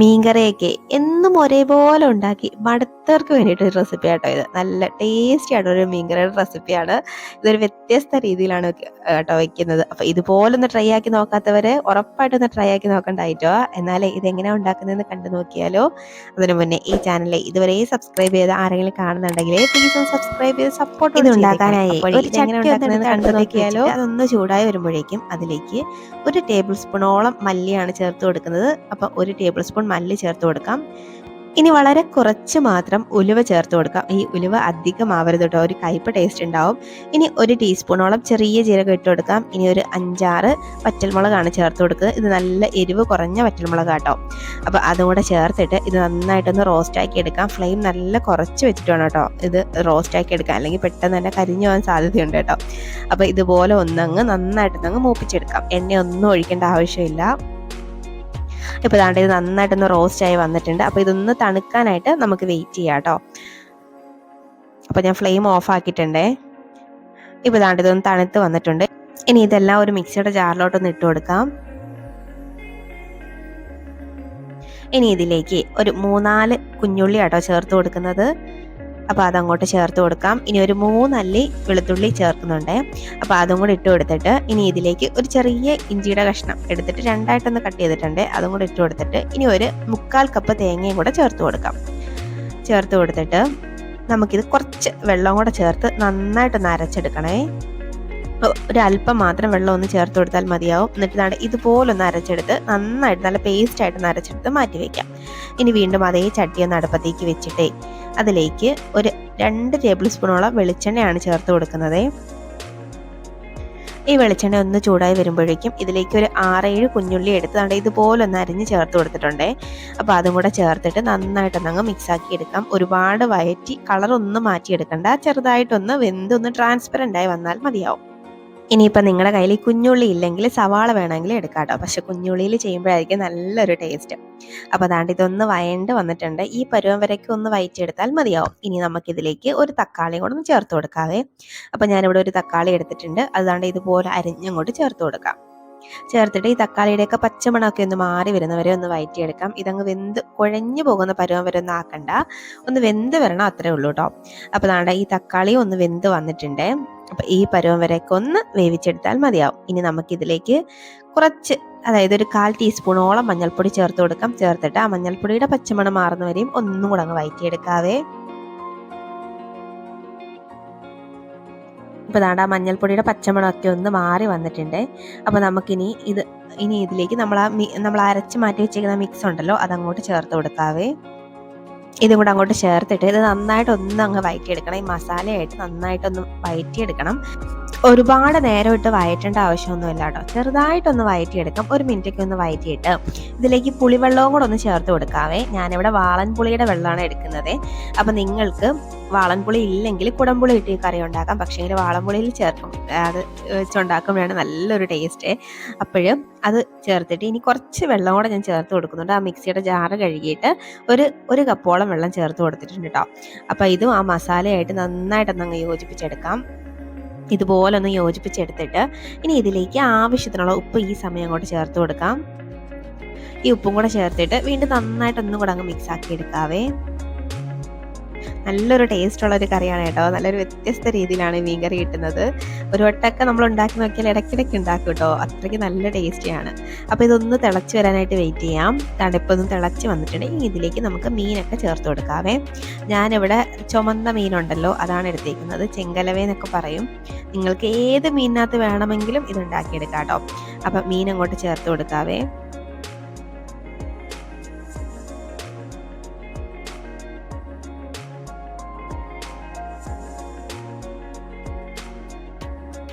മീൻകറിയൊക്കെ എന്നും ഒരേപോലെ ഉണ്ടാക്കി. മടുത്തവർക്ക് വേണ്ടിയിട്ട് ഒരു റെസിപ്പി ആട്ടോ ഇത്. നല്ല ടേസ്റ്റി ആയിട്ടുള്ള ഒരു മീൻകറിയുടെ റെസിപ്പിയാണ് ഇതൊരു വ്യത്യസ്ത രീതിയിലാണ് കേട്ടോ വെക്കുന്നത്. അപ്പോൾ ഇതുപോലൊന്ന് ട്രൈ ആക്കി നോക്കാത്തവരെ ഉറപ്പായിട്ടൊന്ന് ട്രൈ ആക്കി നോക്കണ്ടായിട്ടോ. എന്നാലേ ഇതെങ്ങനെയാണ് ഉണ്ടാക്കുന്നതെന്ന് കണ്ടു നോക്കിയാലോ. അതിനു മുന്നേ ഈ ചാനലിൽ ഇതുവരെ സബ്സ്ക്രൈബ് ചെയ്ത് ആരെങ്കിലും കാണുന്നുണ്ടെങ്കിൽ പ്ലീസ് ഒന്ന് സബ്സ്ക്രൈബ് ചെയ്ത് സപ്പോർട്ട് ഇത് ഉണ്ടാക്കാനായി. ഉണ്ടാക്കുന്നത് കണ്ടു നോക്കിയാലോ. അതൊന്ന് ചൂടായി വരുമ്പോഴേക്കും അതിലേക്ക് ഒരു ടേബിൾ സ്പൂണോളം മല്ലിയാണ് ചേർത്ത് കൊടുക്കുന്നത്. അപ്പോൾ ഒരു ടേബിൾ സ്പൂൺ മല്ലി ചേർത്ത് കൊടുക്കാം. ഇനി വളരെ കുറച്ച് മാത്രം ഉലുവ ചേർത്ത് കൊടുക്കാം. ഈ ഉലുവ അധികം ആവരുത് കേട്ടോ. ഒരു കയ്പ് ടേസ്റ്റ് ഉണ്ടാവും. ഇനി ഒരു ടീസ്പൂണോളം ചെറിയ ജീരകം ഇട്ട് കൊടുക്കാം. ഇനി ഒരു അഞ്ചാറ് വറ്റൽമുളകാണ് ചേർത്ത് കൊടുക്കുക. ഇത് നല്ല എരിവ് കുറഞ്ഞ വറ്റൽമുളക് കേട്ടോ അപ്പോൾ അതും കൂടെ ചേർത്തിട്ട് ഇത് നന്നായിട്ടൊന്ന് റോസ്റ്റ് ആക്കി എടുക്കാം. ഫ്ലെയിം നല്ല കുറച്ച് വെച്ചിട്ട് വേണം കേട്ടോ ഇത് റോസ്റ്റ് ആക്കി എടുക്കാം അല്ലെങ്കിൽ പെട്ടെന്ന് തന്നെ കരിഞ്ഞു പോകാൻ സാധ്യതയുണ്ട് കേട്ടോ. അപ്പോൾ ഇതുപോലെ ഒന്നങ്ങ് നന്നായിട്ടൊന്നങ്ങ് മൂപ്പിച്ചെടുക്കാം. എണ്ണ ഒന്നും ഒഴിക്കേണ്ട ആവശ്യമില്ല. ഇപ്പോൾ ദാണ്ട് ഇത് നന്നായിട്ടൊന്ന് റോസ്റ്റായി വന്നിട്ടുണ്ട്. അപ്പോൾ ഇതൊന്ന് തണുക്കാനായിട്ട് നമുക്ക് വെയിറ്റ് ചെയ്യാം കേട്ടോ അപ്പോൾ ഞാൻ ഫ്ലെയിം ഓഫ് ആക്കിയിട്ടുണ്ടേ. ഇപ്പോൾ ദാണ്ട് ഇതൊന്ന് തണുത്ത് വന്നിട്ടുണ്ട്. ഇനി ഇതെല്ലാം ഒരു മിക്സിയുടെ ജാറിലോട്ടൊന്ന് ഇട്ട് കൊടുക്കാം. ഇനി ഇതിലേക്ക് ഒരു മൂന്നാൽ കുഞ്ഞുള്ളി ആട്ടോ ചേർത്ത് കൊടുക്കുന്നത്. അപ്പോൾ അതങ്ങോട്ട് ചേർത്ത് കൊടുക്കാം. ഇനി ഒരു മൂന്നല്ലി വെളുത്തുള്ളി ചേർക്കുന്നുണ്ട്. അപ്പോൾ അതും കൂടി ഇട്ട് കൊടുത്തിട്ട് ഇനി ഇതിലേക്ക് ഒരു ചെറിയ ഇഞ്ചിയുടെ കഷ്ണം എടുത്തിട്ട് രണ്ടായിട്ടൊന്ന് കട്ട് ചെയ്തിട്ടുണ്ട്. അതും കൂടി ഇട്ട് കൊടുത്തിട്ട് ഇനി ഒരു മുക്കാൽ കപ്പ് തേങ്ങയും കൂടെ ചേർത്ത് കൊടുക്കാം. ചേർത്ത് കൊടുത്തിട്ട് നമുക്കിത് കുറച്ച് വെള്ളം കൂടെ ചേർത്ത് നന്നായിട്ടൊന്ന് അരച്ചെടുക്കണേ. ഒരു അല്പം മാത്രം വെള്ളം ഒന്ന് ചേർത്ത് കൊടുത്താൽ മതിയാവും. എന്നിട്ട് നാട് ഇതുപോലൊന്ന് അരച്ചെടുത്ത് നന്നായിട്ട് നല്ല പേസ്റ്റ് ആയിട്ട് അരച്ചെടുത്ത് മാറ്റി വെക്കാം. ഇനി വീണ്ടും അതേ ചട്ടി ഒന്ന് അടുപ്പത്തേക്ക് വെച്ചിട്ടേ അതിലേക്ക് ഒരു രണ്ട് ടേബിൾ സ്പൂണോളം വെളിച്ചെണ്ണയാണ് ചേർത്ത് കൊടുക്കുന്നത്. ഈ വെളിച്ചെണ്ണ ഒന്ന് ചൂടായി വരുമ്പോഴേക്കും ഇതിലേക്ക് ഒരു ആറേഴ് കുഞ്ഞുള്ളി എടുത്ത് ഇതുപോലെ ഒന്ന് അരിഞ്ഞ് ചേർത്ത് കൊടുത്തിട്ടുണ്ട്. അപ്പോൾ അതും കൂടെ ചേർത്തിട്ട് നന്നായിട്ടൊന്ന് അങ്ങ് മിക്സ് ആക്കി എടുക്കാം. ഒരുപാട് വയറ്റി കളറൊന്നും മാറ്റിയെടുക്കണ്ട. ചെറുതായിട്ടൊന്ന് വെന്തൊന്ന് ട്രാൻസ്പെറന്റ് ആയി വന്നാൽ മതിയാവും. ഇനിയിപ്പോൾ നിങ്ങളുടെ കയ്യിൽ കുഞ്ഞുള്ളി ഇല്ലെങ്കിൽ സവാള വേണമെങ്കിൽ എടുക്കാം കേട്ടോ പക്ഷെ കുഞ്ഞുള്ളിയിൽ ചെയ്യുമ്പോഴായിരിക്കും നല്ലൊരു ടേസ്റ്റ് അപ്പോൾ അതാണ്ട് ഇതൊന്ന് വയണ്ട് വന്നിട്ടുണ്ട്. ഈ പരുവം വരയ്ക്ക് ഒന്ന് വയറ്റിയെടുത്താൽ മതിയാവും. ഇനി നമുക്കിതിലേക്ക് ഒരു തക്കാളി കൂടെ ഒന്ന് ചേർത്ത് കൊടുക്കാവേ. അപ്പോൾ ഞാനിവിടെ ഒരു തക്കാളി എടുത്തിട്ടുണ്ട്. അതാണ്ട് ഇതുപോലെ അരിഞ്ഞങ്ങോട്ട് ചേർത്ത് കൊടുക്കാം. ചേർത്തിട്ട് ഈ തക്കാളിയുടെയൊക്കെ പച്ചമണമൊക്കെ ഒന്ന് മാറി വരുന്നവരെ ഒന്ന് വയറ്റിയെടുക്കാം. ഇതങ്ങ് വെന്ത് കുഴഞ്ഞു പോകുന്ന പരുവം വരെ ഒന്നും ആക്കണ്ട. ഒന്ന് വെന്ത് വരണം അത്രേ ഉള്ളൂ കേട്ടോ അപ്പോൾ നാണ്ട ഈ തക്കാളി ഒന്ന് വെന്ത് വന്നിട്ടുണ്ട്. അപ്പൊ ഈ പരുവം വരെയൊക്കെ ഒന്ന് വേവിച്ചെടുത്താൽ മതിയാവും. ഇനി നമുക്കിതിലേക്ക് കുറച്ച് അതായത് ഒരു കാൽ ടീസ്പൂണോളം മഞ്ഞൾപ്പൊടി ചേർത്ത് കൊടുക്കാം. ചേർത്തിട്ട് ആ മഞ്ഞൾപ്പൊടിയുടെ പച്ചമണം മാറുന്നവരെയും ഒന്നും കൂടെ അങ്ങ് വയറ്റിയെടുക്കാവേ. ഇപ്പോൾ ദാണ്ട മഞ്ഞൾപ്പൊടിയുടെ പച്ചമണമൊക്കെ ഒന്ന് മാറി വന്നിട്ടുണ്ട്. അപ്പോൾ നമുക്കിനി ഇത് ഇനി ഇതിലേക്ക് നമ്മൾ ആ നമ്മൾ അരച്ച് മാറ്റി വെച്ചേക്കുന്ന മിക്സ് ഉണ്ടല്ലോ അതങ്ങോട്ട് ചേർത്ത് കൊടുക്കാവേ. ഇതും കൂടെ അങ്ങോട്ട് ചേർത്തിട്ട് ഇത് നന്നായിട്ട് ഒന്ന് അങ്ങ് വയറ്റിയെടുക്കണം. ഈ മസാലയായിട്ട് നന്നായിട്ടൊന്ന് വയറ്റിയെടുക്കണം. ഒരുപാട് നേരം ഇട്ട് വയറ്റേണ്ട ആവശ്യമൊന്നുമില്ല കേട്ടോ. ചെറുതായിട്ടൊന്ന് വയറ്റിയെടുക്കാം. ഒരു മിനിറ്റൊക്കെ ഒന്ന് വയറ്റിയിട്ട് ഇതിലേക്ക് പുളിവെള്ളവും കൂടെ ഒന്ന് ചേർത്ത് കൊടുക്കാവേ. ഞാനിവിടെ വാളൻ പുളിയുടെ വെള്ളമാണ് എടുക്കുന്നത്. അപ്പം നിങ്ങൾക്ക് വാളൻപുളി ഇല്ലെങ്കിൽ കുടംപുളി ഇട്ട് ഈ കറി ഉണ്ടാക്കാം. പക്ഷേ വാളൻപുളിയിൽ ചേർക്കും. അത് വെച്ചുണ്ടാക്കുമ്പോഴാണ് നല്ലൊരു ടേസ്റ്റ്. അപ്പോഴും അത് ചേർത്തിട്ട് ഇനി കുറച്ച് വെള്ളം കൂടെ ഞാൻ ചേർത്ത് കൊടുക്കുന്നുണ്ട്. ആ മിക്സിയുടെ ജാറ് കഴുകിയിട്ട് ഒരു ഒരു കപ്പോളം വെള്ളം ചേർത്ത് കൊടുത്തിട്ടുണ്ട് കേട്ടോ അപ്പോൾ ഇതും ആ മസാലയായിട്ട് നന്നായിട്ടൊന്നങ്ങ് യോജിപ്പിച്ചെടുക്കാം. ഇതുപോലെ ഒന്ന് യോജിപ്പിച്ചെടുത്തിട്ട് ഇനി ഇതിലേക്ക് ആവശ്യത്തിനുള്ള ഉപ്പ് ഈ സമയം അങ്ങോട്ട് ചേർത്ത് കൊടുക്കാം. ഈ ഉപ്പും കൂടെ ചേർത്തിട്ട് വീണ്ടും നന്നായിട്ട് ഒന്നും കൂടെ അങ്ങ് മിക്സ് ആക്കി എടുക്കാവേ. നല്ലൊരു ടേസ്റ്റ് ഉള്ള ഒരു കറിയാണ് കേട്ടോ. നല്ലൊരു വ്യത്യസ്ത രീതിയിലാണ് മീൻ കറി കിട്ടുന്നത്. ഒരു വട്ടമൊക്കെ നമ്മൾ ഉണ്ടാക്കി നോക്കിയാൽ ഇടയ്ക്കിടയ്ക്ക് ഉണ്ടാക്കും കേട്ടോ. അത്രയ്ക്ക് നല്ല ടേസ്റ്റിയാണ് അപ്പോൾ ഇതൊന്ന് തിളച്ച് വരാനായിട്ട് വെയിറ്റ് ചെയ്യാം. തണുപ്പൊന്നും തിളച്ച് വന്നിട്ടുണ്ടെങ്കിൽ ഇതിലേക്ക് നമുക്ക് മീനൊക്കെ ചേർത്ത് കൊടുക്കാവേ. ഞാനിവിടെ ചുമന്ന മീനുണ്ടല്ലോ അതാണ് എടുത്തേക്കുന്നത്. ചെങ്കലവേ എന്നൊക്കെ പറയും. നിങ്ങൾക്ക് ഏത് മീനിനകത്ത് വേണമെങ്കിലും ഇത് ഉണ്ടാക്കിയെടുക്കാം കേട്ടോ. അപ്പം മീൻ അങ്ങോട്ട് ചേർത്ത് കൊടുക്കാവേ.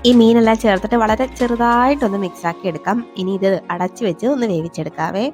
ഈ മീനെല്ലാം ചേർത്തിട്ട് വളരെ ചെറുതായിട്ടൊന്ന് മിക്സാക്കി എടുക്കാം. ഇനി ഇത് അടച്ചു വെച്ച് ഒന്ന് വേവിച്ചെടുക്കാവേ.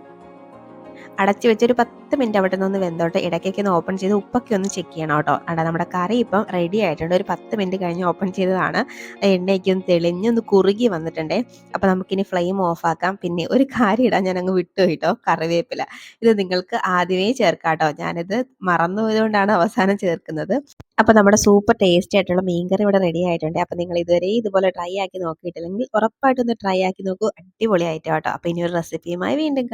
അടച്ചു വെച്ചൊരു പത്ത് മിനിറ്റ് അവിടെ നിന്ന് വെന്തോട്ട്. ഇടയ്ക്കൊക്കെ ഒന്ന് ഓപ്പൺ ചെയ്ത് ഉപ്പൊക്കെ ഒന്ന് ചെക്ക് ചെയ്യണം കേട്ടോ. അവിടെ നമ്മുടെ കറി ഇപ്പം റെഡി ആയിട്ടുണ്ട്. ഒരു പത്ത് മിനിറ്റ് കഴിഞ്ഞ് ഓപ്പൺ ചെയ്തതാണ്. എണ്ണയ്ക്ക് ഒന്ന് തെളിഞ്ഞൊന്ന് കുറുകി വന്നിട്ടുണ്ട്. അപ്പോൾ നമുക്കിനി ഫ്ലെയിം ഓഫാക്കാം പിന്നെ ഒരു കാര്യം ഇടാൻ ഞാൻ അങ്ങ് വിട്ടു കേട്ടോ കറിവേപ്പില. ഇത് നിങ്ങൾക്ക് ആദ്യമേ ചേർക്കാം കേട്ടോ. ഞാനിത് മറന്നുപോയതുകൊണ്ടാണ് അവസാനം ചേർക്കുന്നത്. അപ്പോൾ നമ്മുടെ സൂപ്പർ ടേസ്റ്റ് ആയിട്ടുള്ള മീൻകറി ഇവിടെ റെഡി ആയിട്ടുണ്ട്. അപ്പോൾ നിങ്ങൾ ഇതുവരെ ഇതുപോലെ ട്രൈ ആക്കി നോക്കിയിട്ടില്ലെങ്കിൽ ഉറപ്പായിട്ടൊന്ന് ട്രൈ ആക്കി നോക്കൂ. അടിപൊളിയായിട്ടോ കേട്ടോ. അപ്പോൾ ഇനി ഒരു റെസിപ്പിയുമായി വീണ്ടും